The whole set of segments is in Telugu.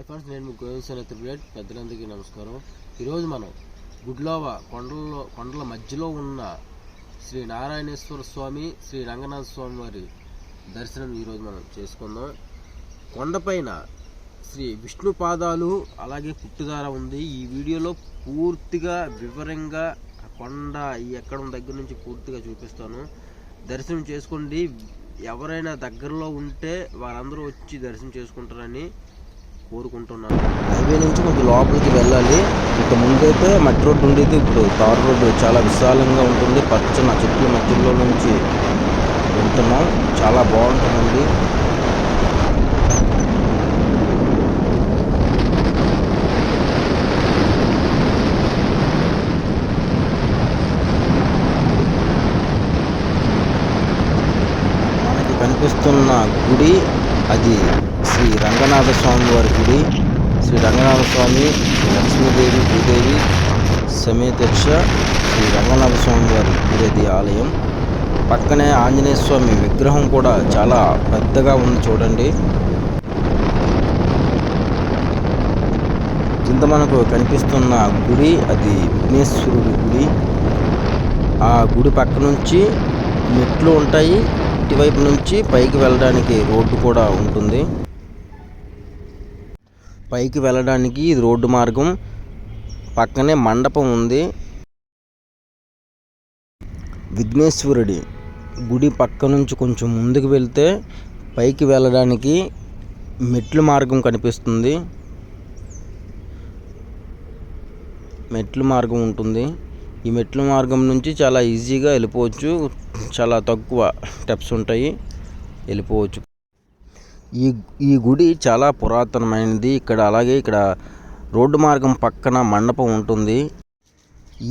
హాయ్ ఫ్రెండ్స్ నేను మీ గోవింద్ సేన త్రిపులేట్ పెద్దలందరికీ నమస్కారం. ఈరోజు మనం గుడ్లోవ కొండల్లో కొండల మధ్యలో ఉన్న శ్రీ నారాయణేశ్వర స్వామి శ్రీ రంగనాథ స్వామి వారి దర్శనం ఈరోజు మనం చేసుకుందాం. కొండపైన శ్రీ విష్ణు పాదాలు అలాగే పుట్టుదార ఉంది. ఈ వీడియోలో పూర్తిగా వివరంగా కొండ ఈ ఎక్కడ దగ్గర నుంచి పూర్తిగా చూపిస్తాను. దర్శనం చేసుకోండి. ఎవరైనా దగ్గరలో ఉంటే వారందరూ వచ్చి దర్శనం చేసుకుంటారని కోరుకుంటున్నాను. హైవే నుంచి కొంచెం లోపలికి వెళ్ళాలి. ఇక ముందైతే మట్టి రోడ్డు ఉండేది. ఇప్పుడు తార్ రోడ్డు చాలా విశాలంగా ఉంటుంది. పచ్చని చెట్ల మధ్యలో నుంచి వెళ్తున్నాం. చాలా బాగుంటుందండి. మనకి కనిపిస్తున్న గుడి అది శ్రీ రంగనాథ స్వామి వారి గుడి శ్రీ రంగనాథ స్వామి లక్ష్మీదేవి భూదేవి సమేతక్ష శ్రీ రంగనాథ స్వామి వారి గుడి ఆలయం. పక్కనే ఆంజనేయ స్వామి విగ్రహం కూడా చాలా పెద్దగా ఉంది చూడండి. కింద మనకు కనిపిస్తున్న గుడి అది విఘ్నేశ్వరుడి గుడి. ఆ గుడి పక్క నుంచి మెట్లు ఉంటాయి ఇటువైపు నుంచి పైకి వెళ్ళడానికి రోడ్డు కూడా ఉంటుంది. పైకి వెళ్ళడానికి ఇది రోడ్డు మార్గం. పక్కనే మండపం ఉంది. విఘ్నేశ్వరుడి గుడి పక్క నుంచి కొంచెం ముందుకు వెళ్తే పైకి వెళ్ళడానికి మెట్లు మార్గం కనిపిస్తుంది. మెట్లు మార్గం ఉంటుంది. ఈ మెట్ల మార్గం నుంచి చాలా ఈజీగా వెళ్ళిపోవచ్చు. చాలా తక్కువ స్టెప్స్ ఉంటాయి. వెళ్ళిపోవచ్చు. ఈ ఈ గుడి చాలా పురాతనమైనది. ఇక్కడ అలాగే ఇక్కడ రోడ్డు మార్గం పక్కన మండపం ఉంటుంది.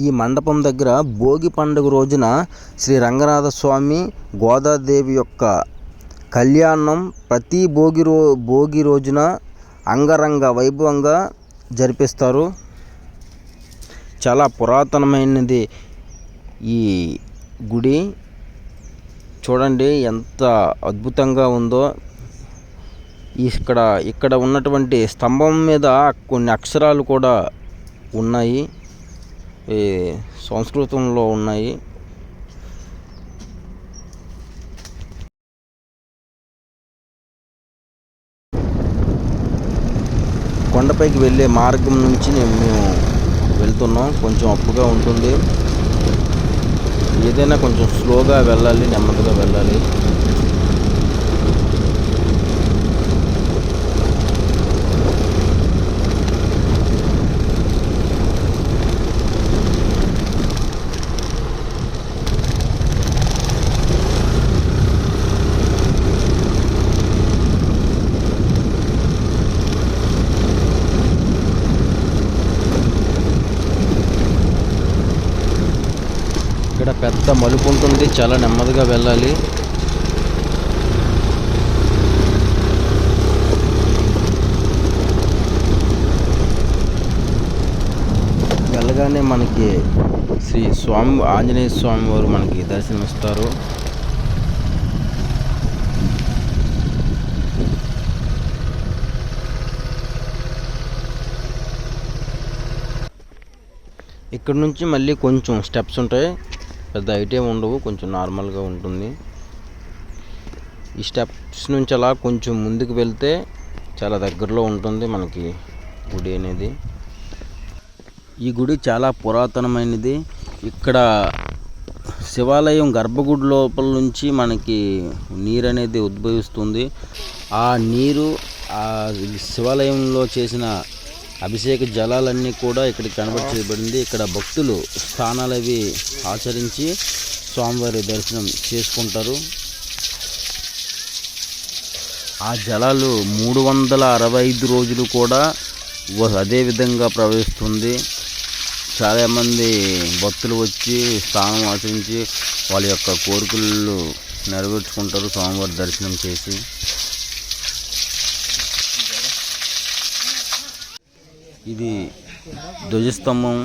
ఈ మండపం దగ్గర భోగి పండుగ రోజున శ్రీ రంగనాథ స్వామి గోదాదేవి యొక్క కళ్యాణం ప్రతి భోగి రో భోగి రోజున అంగరంగ వైభవంగా జరిపిస్తారు. చాలా పురాతనమైనది ఈ గుడి. చూడండి ఎంత అద్భుతంగా ఉందో. ఇక్కడ ఇక్కడ ఉన్నటువంటి స్తంభం మీద కొన్ని అక్షరాలు కూడా ఉన్నాయి. ఈ సంస్కృతంలో ఉన్నాయి. కొండపైకి వెళ్ళే మార్గం నుంచి మేము వెళ్తున్నాం. కొంచెం అప్పుగా ఉంటుంది. ఏదైనా కొంచెం స్లోగా వెళ్ళాలి నెమ్మదిగా వెళ్ళాలి ఇక్కడ పెద్ద మలుపు ఉంటుంది చాలా నెమ్మదిగా వెళ్ళాలి. వెళ్ళగానే మనకి శ్రీ స్వామి ఆంజనేయ స్వామి వారు మనకి దర్శనమిస్తారు. ఇక్కడ నుంచి మళ్ళీ కొంచెం స్టెప్స్ ఉంటాయి. పెద్ద ఐటెం ఉండవు కొంచెం నార్మల్గా ఉంటుంది. ఈ స్టెప్స్ నుంచి అలా కొంచెం ముందుకు వెళ్తే చాలా దగ్గరలో ఉంటుంది మనకి గుడి అనేది. ఈ గుడి చాలా పురాతనమైనది. ఇక్కడ శివాలయం గర్భగుడి లోపల నుంచి మనకి నీరు అనేది ఉద్భవిస్తుంది. ఆ నీరు ఆ శివాలయంలో చేసిన అభిషేక జలాలన్నీ కూడా ఇక్కడ కనబడి చేయబడింది. ఇక్కడ భక్తులు స్నానాలు అవి ఆచరించి స్వామివారి దర్శనం చేసుకుంటారు. ఆ జలాలు మూడు వందల అరవై ఐదు రోజులు కూడా అదే విధంగా ప్రవహిస్తుంది. చాలామంది భక్తులు వచ్చి స్నానం ఆచరించి వాళ్ళ యొక్క కోరికలు నెరవేర్చుకుంటారు స్వామివారి దర్శనం చేసి. ఇది ధ్వజస్తంభం.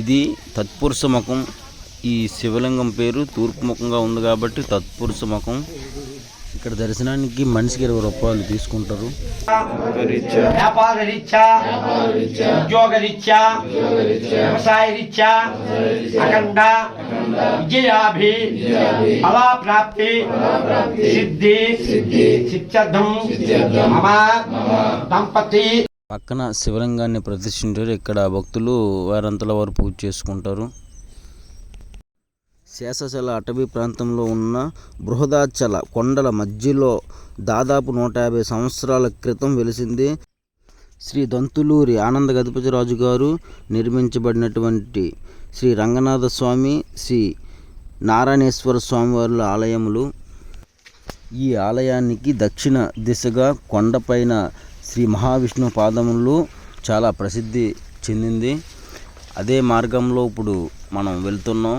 ఇది తత్పురుష ముఖం. ఈ శివలింగం పేరు తూర్పు ముఖంగా ఉంది కాబట్టి తత్పురుష ముఖం. ఇక్కడ దర్శనానికి మనిషికి ఇరవై రూపాయలు తీసుకుంటారు. వ్యాపార రీత్యా ఉద్యోగ రీత్యా వ్యవసాయ రీత్యా అఖండ. విజయాభి. ఫలాప్రాప్తి. సిద్ధి. సిద్ధ్యర్థం. మమ. దంపతి. పక్కన శివలింగాన్ని ప్రతిష్ఠించారు. ఇక్కడ భక్తులు వారంతలో వారు పూజ చేసుకుంటారు. శేషశల అటవీ ప్రాంతంలో ఉన్న బృహదాచల కొండల మధ్యలో దాదాపు నూట యాభై సంవత్సరాల క్రితం వెలిసింది శ్రీ దంతులూరి ఆనంద గజపతిరాజు గారు నిర్మించబడినటువంటి శ్రీ రంగనాథ స్వామి శ్రీ నారాయణేశ్వర స్వామివారి ఆలయములు. ఈ ఆలయానికి దక్షిణ దిశగా కొండపైన శ్రీ మహావిష్ణు పాదములు చాలా ప్రసిద్ధి చెందింది. అదే మార్గంలో ఇప్పుడు మనం వెళ్తున్నాం.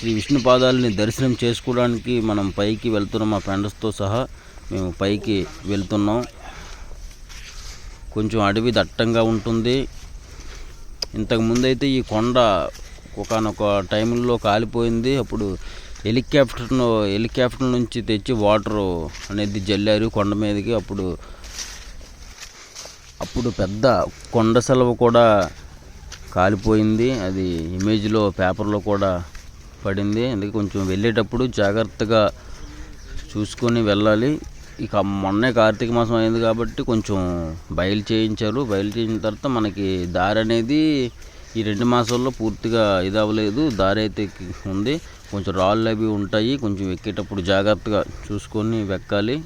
శ్రీ విష్ణు పాదాలని దర్శనం చేసుకోవడానికి మనం పైకి వెళ్తున్నాం మా ఫ్రెండ్స్తో సహా. మేము పైకి వెళ్తున్నాం. కొంచెం అడవి దట్టంగా ఉంటుంది. ఇంతకు ముందైతే ఈ కొండ ఒకనొక టైంలో కాలిపోయింది. అప్పుడు హెలికాప్టర్ను హెలికాప్టర్ నుంచి తెచ్చి వాటర్ అనేది జల్లారు కొండ మీదకి. అప్పుడు అప్పుడు పెద్ద కొండ సెలవు కూడా కాలిపోయింది. అది ఇమేజ్లో పేపర్లో కూడా పడింది. అందుకే కొంచెం వెళ్ళేటప్పుడు జాగ్రత్తగా చూసుకొని వెళ్ళాలి. ఇక మొన్నే కార్తీక మాసం అయింది కాబట్టి కొంచెం బయలు చేయించారు. బయలు చేయించిన తర్వాత మనకి దారి అనేది ఈ రెండు మాసాల్లో పూర్తిగా ఇది అవ్వలేదు. దారి అయితే ఉంది. కొంచెం రాళ్ళు అవి ఉంటాయి. కొంచెం ఎక్కేటప్పుడు జాగ్రత్తగా చూసుకొని వెక్కాలి.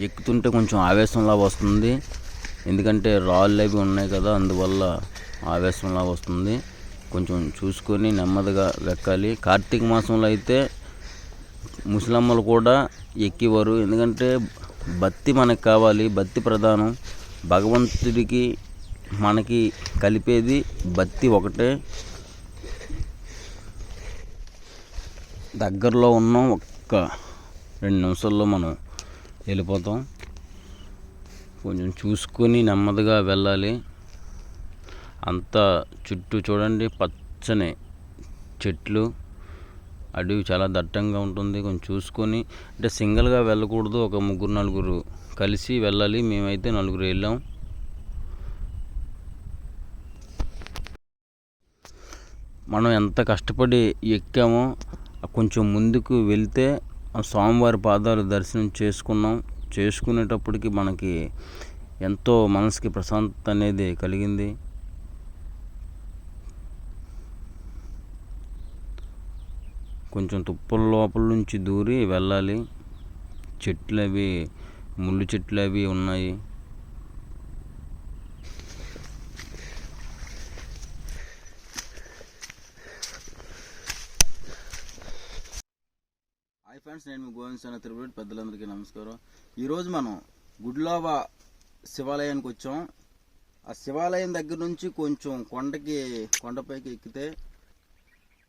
ఎక్కుతుంటే కొంచెం ఆవేశంలా వస్తుంది. ఎందుకంటే రాళ్ళు అవి ఉన్నాయి కదా అందువల్ల ఆవేశంలా వస్తుంది. కొంచెం చూసుకొని నెమ్మదిగా వెక్కాలి. కార్తీక మాసంలో అయితే ముసలమ్మలు కూడా ఎక్కేవారు. ఎందుకంటే బత్తి మనకు కావాలి బత్తి ప్రధానం. భగవంతుడికి మనకి కలిపేది బత్తి ఒకటే. దగ్గరలో ఉన్నాం ఒక్క రెండు నిమిషాల్లో మనం వెళ్ళిపోతాం. కొంచెం చూసుకొని నెమ్మదిగా వెళ్ళాలి. అంతా చుట్టూ చూడండి పచ్చని చెట్లు. అడవి చాలా దట్టంగా ఉంటుంది. కొంచెం చూసుకొని అంటే సింగిల్గా వెళ్ళకూడదు. ఒక ముగ్గురు నలుగురు కలిసి వెళ్ళాలి. మేమైతే నలుగురు వెళ్ళాం. మనం ఎంత కష్టపడి ఎక్కామో కొంచెం ముందుకు వెళ్తే స్వామివారి పాదాలు దర్శనం చేసుకున్నాం. చేసుకునేటప్పటికి మనకి ఎంతో మనసుకి ప్రశాంతత అనేది కలిగింది. కొంచెం తుప్పల లోపల నుంచి దూరి వెళ్ళాలి. చెట్లు అవి ముళ్ళు చెట్లు అవి ఉన్నాయి హాయ్ ఫ్రెండ్స్ నేను మీ గోవింద్ సన్న తిరుపతి పెద్దలందరికీ నమస్కారం. ఈరోజు మనం గుడ్లావా శివాలయానికి వచ్చాం. ఆ శివాలయం దగ్గర నుంచి కొంచెం కొండకి కొండపైకి ఎక్కితే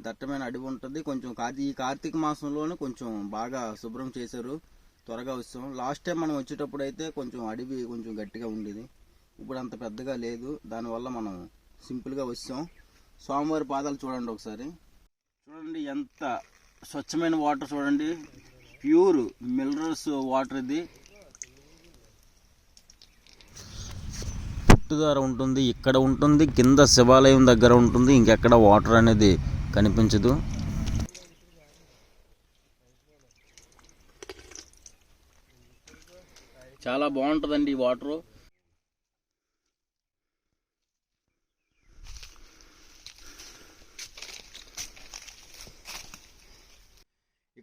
దట్టమైన అడవి ఉంటుంది. కొంచెం కార్తీ ఈ కార్తీక మాసంలోనే కొంచెం బాగా శుభ్రం చేశారు. త్వరగా వచ్చాం. లాస్ట్ టైం మనం వచ్చేటప్పుడు అయితే కొంచెం అడవి కొంచెం గట్టిగా ఉండేది. ఇప్పుడు అంత పెద్దగా లేదు. దానివల్ల మనం సింపుల్గా వచ్చాం. స్వామివారి పాదాలు చూడండి ఒకసారి. చూడండి ఎంత స్వచ్ఛమైన వాటర్ చూడండి. ప్యూర్ మినరల్స్ వాటర్ ఇది. పుట్టుదార ఉంటుంది ఇక్కడ ఉంటుంది కింద శివాలయం దగ్గర ఉంటుంది. ఇంకెక్కడ వాటర్ అనేది కనిపించదు. చాలా బాగుంటుందండి ఈ వాటరు.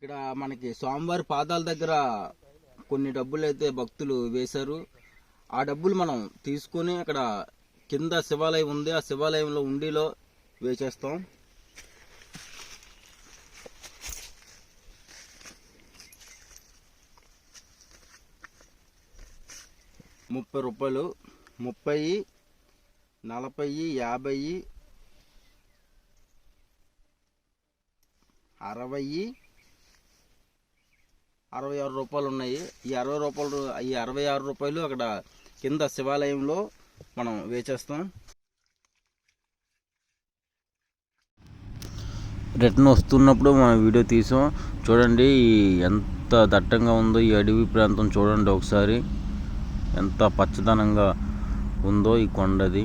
ఇక్కడ మనకి స్వామివారి పాదాల దగ్గర కొన్ని డబ్బులు అయితే భక్తులు వేశారు. ఆ డబ్బులు మనం తీసుకొని అక్కడ కింద శివాలయం ఉంది. ఆ శివాలయంలో ఉండిలో వేసేస్తాం. ముప్పై రూపాయలు. ముప్పై నలభై యాభై అరవై అరవై ఆరు రూపాయలు ఉన్నాయి. ఈ అరవై రూపాయలు ఈ అరవై ఆరు రూపాయలు అక్కడ కింద శివాలయంలో మనం వేచేస్తాం. రిటర్న్ వస్తున్నప్పుడు మనం వీడియో తీసాం. చూడండి ఎంత దట్టంగా ఉందో ఈ అడవి ప్రాంతం చూడండి ఒకసారి. ఎంత పచ్చదనంగా ఉందో ఈ కొండది.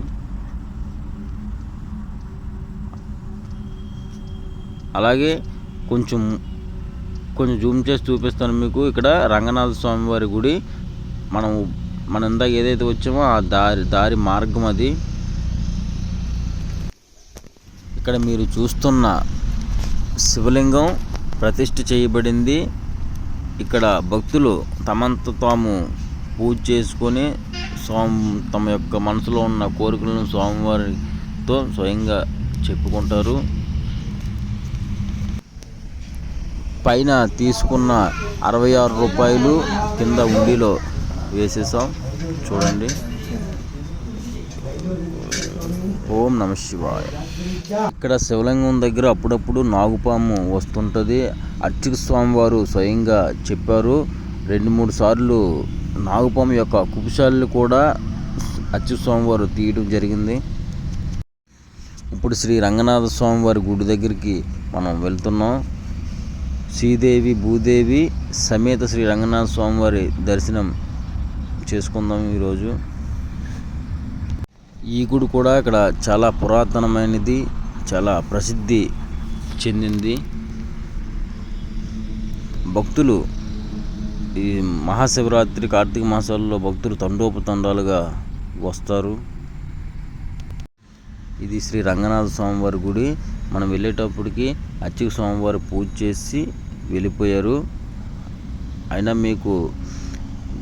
అలాగే కొంచెం కొంచెం జూమ్ చేసి చూపిస్తాను మీకు. ఇక్కడ రంగనాథ స్వామి వారి గుడి. మనం మనం ఇందాక ఏదైతే వచ్చామో ఆ దారి దారి మార్గం అది. ఇక్కడ మీరు చూస్తున్న శివలింగం ప్రతిష్ఠ చేయబడింది. ఇక్కడ భక్తులు తమంత తాము పూజ చేసుకొని స్వామి తమ యొక్క మనసులో ఉన్న కోరికలను స్వామివారితో స్వయంగా చెప్పుకుంటారు. పైన తీసుకున్న అరవై ఆరు రూపాయలు కింద ఉండిలో వేసేసాం. చూడండి. ఓం నమ శివాయ. ఇక్కడ శివలింగం దగ్గర అప్పుడప్పుడు నాగుపాము వస్తుంటుంది. అర్చక స్వామివారు స్వయంగా చెప్పారు. రెండు మూడు సార్లు నాగుపాము యొక్క కుపుశాలను కూడా అర్చక స్వామివారు తీయడం జరిగింది. ఇప్పుడు శ్రీ రంగనాథ స్వామివారి గుడి దగ్గరికి మనం వెళ్తున్నాం. శ్రీదేవి భూదేవి సమేత శ్రీ రంగనాథ స్వామి వారి దర్శనం చేసుకుందాం ఈరోజు. ఈ గుడి కూడా ఇక్కడ చాలా పురాతనమైనది చాలా ప్రసిద్ధి చెందింది. భక్తులు ఈ మహాశివరాత్రి కార్తీక మాసాల్లో భక్తులు తండోపతండాలుగా వస్తారు. ఇది శ్రీ రంగనాథ స్వామివారి గుడి. మనం వెళ్ళేటప్పటికి అర్చక స్వామివారి పూజ చేసి వెళ్ళిపోయారు. అయినా మీకు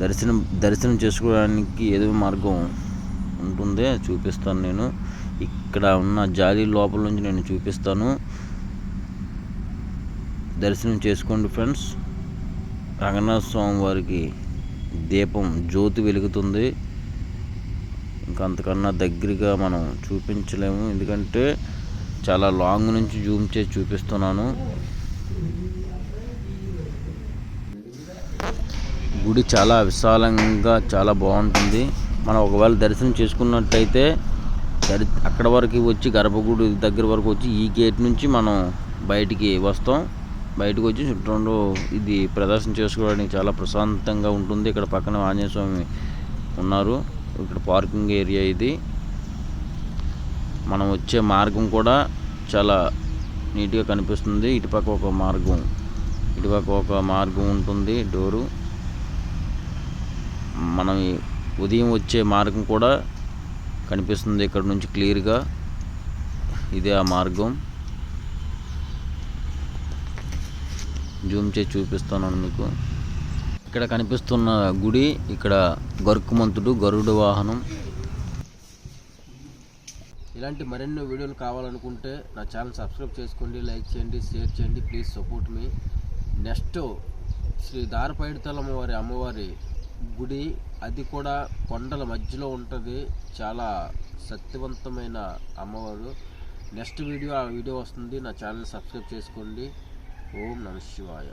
దర్శనం దర్శనం చేసుకోవడానికి ఏదో మార్గం ఉంటుంది చూపిస్తాను నేను. ఇక్కడ ఉన్న జాలి లోపల నుంచి నేను చూపిస్తాను. దర్శనం చేసుకోండి ఫ్రెండ్స్. రంగనాథ స్వామి వారికి దీపం జ్యోతి వెలుగుతుంది. ఇంకా అంతకన్నా దగ్గరగా మనం చూపించలేము. ఎందుకంటే చాలా లాంగ్ నుంచి జూమ్ చేసి చూపిస్తున్నాను. గుడి చాలా విశాలంగా చాలా బాగుంటుంది. మనం ఒకవేళ దర్శనం చేసుకున్నట్టయితే దరి అక్కడ వరకు వచ్చి గర్భగుడి దగ్గర వరకు వచ్చి ఈ గేట్ నుంచి మనం బయటికి వస్తాం. బయటకు వచ్చి చుట్టూ ఇది ప్రదర్శన చేసుకోవడానికి చాలా ప్రశాంతంగా ఉంటుంది. ఇక్కడ పక్కన ఆంజనేయ స్వామి ఉన్నారు. ఇక్కడ పార్కింగ్ ఏరియా ఇది. మనం వచ్చే మార్గం కూడా చాలా నీట్గా కనిపిస్తుంది. ఇటుపక్క ఒక మార్గం. ఇటుపక్క ఒక మార్గం ఉంటుంది. డోరు. మనం ఉదయం వచ్చే మార్గం కూడా కనిపిస్తుంది ఇక్కడ నుంచి క్లియర్గా. ఇదే ఆ మార్గం. జూమ్ చేసి చూపిస్తున్నాను మీకు ఇక్కడ కనిపిస్తున్న గుడి ఇక్కడ గరుకుమంతుడు గరుడు వాహనం. ఇలాంటి మరెన్నో వీడియోలు కావాలనుకుంటే నా ఛానల్ సబ్స్క్రైబ్ చేసుకోండి లైక్ చేయండి షేర్ చేయండి please support me. Next Sri Darapaiditalamma వారి అమ్మవారి గుడి అది కూడా కొండల మధ్యలో ఉంటుంది. చాలా శక్తివంతమైన అమ్మవారు. నెక్స్ట్ వీడియో ఆ వీడియో వస్తుంది. నా ఛానల్ సబ్స్క్రైబ్ చేసుకోండి. ఓం నమ శివాయ.